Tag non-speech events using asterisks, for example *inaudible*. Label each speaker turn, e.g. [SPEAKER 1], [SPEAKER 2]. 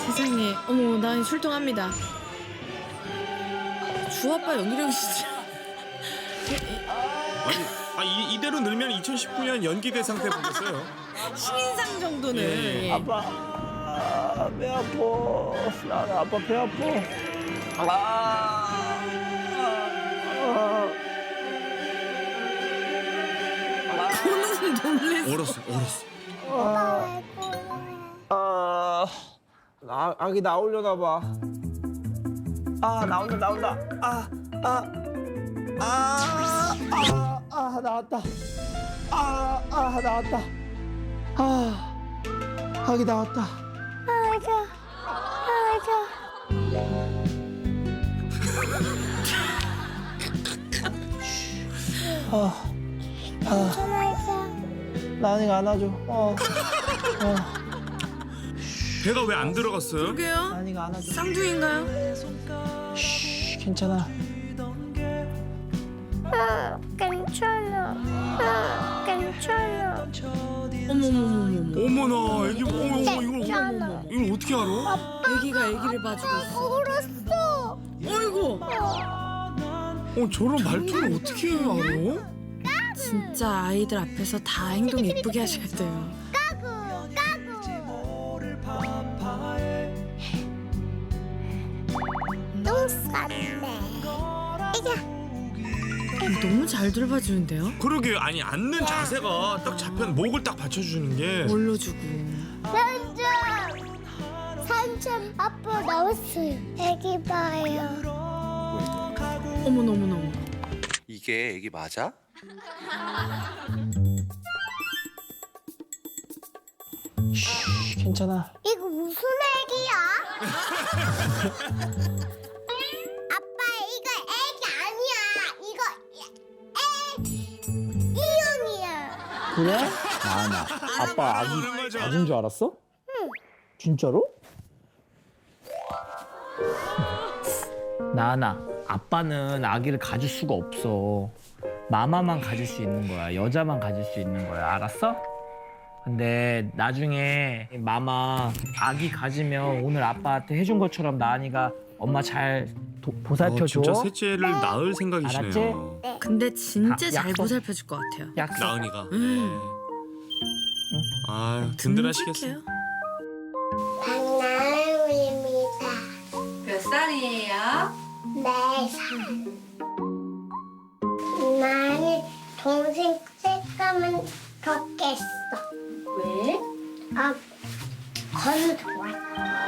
[SPEAKER 1] 세상에 어머 나 출동합니다 주아빠 연기력이 진짜
[SPEAKER 2] 아니, 아, 이, 이대로 늘면 2019년 연기 대상 때 보겠어요. *laughs*
[SPEAKER 1] 신인상 정도는
[SPEAKER 2] 예.
[SPEAKER 1] 예.
[SPEAKER 3] 아빠 아, 배 아파 나 아빠 배 아파 아, 아,
[SPEAKER 1] 보는 놀랬어
[SPEAKER 2] 얼었어, 얼었어.
[SPEAKER 3] 아, 아 아기 나오려나 봐. 아 나온다 나온다. 아 아. 아, 아, 아, 나왔다. 아, 아, 나왔다. 아, 아기 나왔다. 아, 아, 나은이가 안아줘. 어,
[SPEAKER 2] 배가 왜 안 들어갔어요?
[SPEAKER 1] 그러게요
[SPEAKER 3] 나은이가 안아줘.
[SPEAKER 1] 쌍둥이인가요?
[SPEAKER 3] 쉬, 괜찮아.
[SPEAKER 4] 괜찮아. 아, 괜찮아.
[SPEAKER 1] 어머머머머
[SPEAKER 2] 어머나, 애기, 어머, 어머, 이걸,
[SPEAKER 4] 괜찮아.
[SPEAKER 2] 이걸 어떻게 알아?
[SPEAKER 1] 애기가 애기를 봐주고 있어
[SPEAKER 4] 울었어.
[SPEAKER 1] 어이구
[SPEAKER 2] 어, 저런 말투를 어떻게 알아?
[SPEAKER 1] 진짜 아이들 앞에서 다 행동 예쁘게 하셔야 돼요
[SPEAKER 4] 까구 까구. 똥 쌌네. 이게
[SPEAKER 1] 너무 잘 돌봐주는데요?
[SPEAKER 2] 그러게, 아니, 앉는 자세가 딱 잡혀, 목을 딱 받쳐주는 게.
[SPEAKER 1] 올려주고
[SPEAKER 4] 산점 산점 아빠 나왔어요. 애기 봐요.
[SPEAKER 1] 어머너머너머
[SPEAKER 5] 이게 애기 맞아?
[SPEAKER 3] 쉬, 괜찮아.
[SPEAKER 4] 이거 무슨 애기야? *laughs* 아빠 이거 애기 아니야. 이거 애 이윤이야.
[SPEAKER 3] 그래? 나은아, 아빠 아기
[SPEAKER 2] 그런 거죠.
[SPEAKER 3] 줄 알았어? 응. 진짜로? 나은아, 아빠는 아기를 가질 수가 없어. 마마만 가질 수 있는 거야. 여자만 가질 수 있는 거야. 알았어? 근데 나중에 마마 아기 가지면 오늘 아빠한테 해준 것처럼 나은이가 엄마 잘 도-
[SPEAKER 2] 어,
[SPEAKER 3] 보살펴줘.
[SPEAKER 2] 진짜 셋째를 낳을 생각이시네요.
[SPEAKER 1] 근데 진짜
[SPEAKER 3] 아,
[SPEAKER 1] 잘
[SPEAKER 3] 약속.
[SPEAKER 1] 보살펴 줄 것 같아요
[SPEAKER 3] 약속.
[SPEAKER 2] 나은이가.
[SPEAKER 1] 음.
[SPEAKER 2] 아유, 든든하시겠어.
[SPEAKER 1] 듬직해요.
[SPEAKER 4] 박나은입니다.
[SPEAKER 1] 몇 살이에요?
[SPEAKER 4] 네 살.
[SPEAKER 1] 왜?
[SPEAKER 4] 아, 건우 좋아.